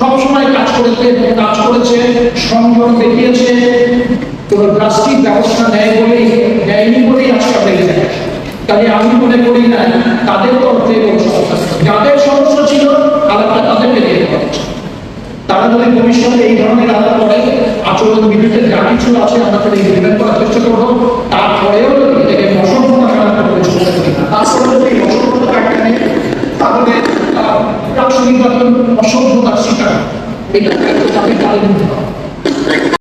সবসময় কাজ করেছে কাজ করেছে, সংযম দেখিয়েছে, কোনো প্লাস্টিক ব্যবস্থা নেয় বলেই, নেয়নি বলেই আজকে বেড়ে যায় কাজে আমি মনে করি না, তাদের তরফে কোনো যাদের সমস্যা ছিল, আলাদা তাদেরকে দিয়ে তারা যদি ভবিষ্যতে এই ধরনের আলাদা করে, আচরণ বিরুদ্ধে যা কিছু আছে আমরা তাদের ইমপ্লিমেন্ট করার চেষ্টা করব। তারপরেও এটাকে অসম্পূর্ণ তারপরে যদি অসম্পূর্ণ নেই তাহলে প্রাক নির্বাচন Ilang kayo sa kapital.